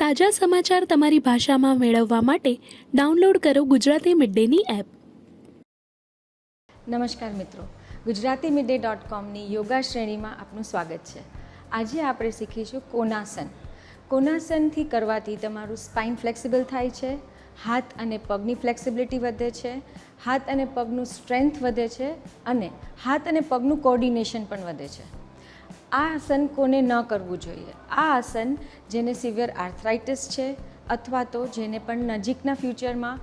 તાજા સમાચાર તમારી ભાષામાં મેળવવા માટે ડાઉનલોડ કરો ગુજરાતી મિડ ડેની એપ. નમસ્કાર મિત્રો. ગુજરાતી મિડે ડોટ કોમની યોગા શ્રેણીમાં આપનું સ્વાગત છે. આજે આપણે શીખીશું કોનાસન. કોનાસનથી કરવાથી તમારું સ્પાઇન ફ્લેક્સિબલ થાય છે, હાથ અને પગની ફ્લેક્સિબિલિટી વધે છે, હાથ અને પગનું સ્ટ્રેન્થ વધે છે અને હાથ અને પગનું કોર્ડિનેશન પણ વધે છે. આ આસન કોને ન કરવું જોઈએ? આ આસન જેને સિવિયર આર્થરાઇટિસ છે અથવા તો જેને પણ નજીકના ફ્યુચરમાં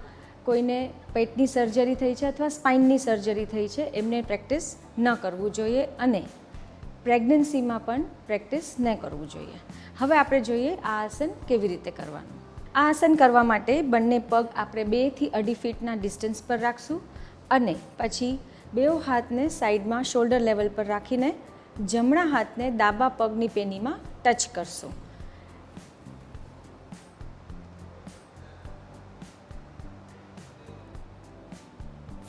કોઈને પેટની સર્જરી થઈ છે અથવા સ્પાઇનની સર્જરી થઈ છે, એમને પ્રેક્ટિસ ન કરવું જોઈએ અને પ્રેગ્નન્સીમાં પણ પ્રેક્ટિસ ન કરવું જોઈએ. હવે આપણે જોઈએ આ આસન કેવી રીતે કરવાનું. આ આસન કરવા માટે બંને પગ આપણે બેથી અઢી ફીટના ડિસ્ટન્સ પર રાખશું અને પછી બેઉ હાથને સાઈડમાં શોલ્ડર લેવલ પર રાખીને જમણા હાથને ડાબા પગની પેનીમાં ટચ કરશો.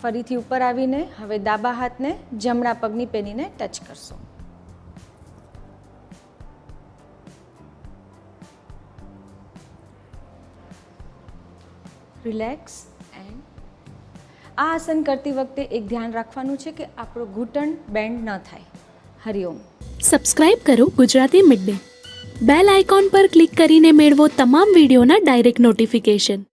ફરીથી ઉપર આવીને હવે ડાબા હાથને જમણા પગની પેનીને ટચ કરશો. રિલેક્સ એન્ડ આ આસન કરતી વખતે એક ધ્યાન રાખવાનું છે કે આપણો ઘૂંટણ બેન્ડ ન થાય. હરિઓમ સબસ્ક્રાઇબ કરો Gujarati mid day bell icon પર ક્લિક કરીને મેળવો તમામ વિડીયોના ડાયરેક્ટ નોટિફિકેશન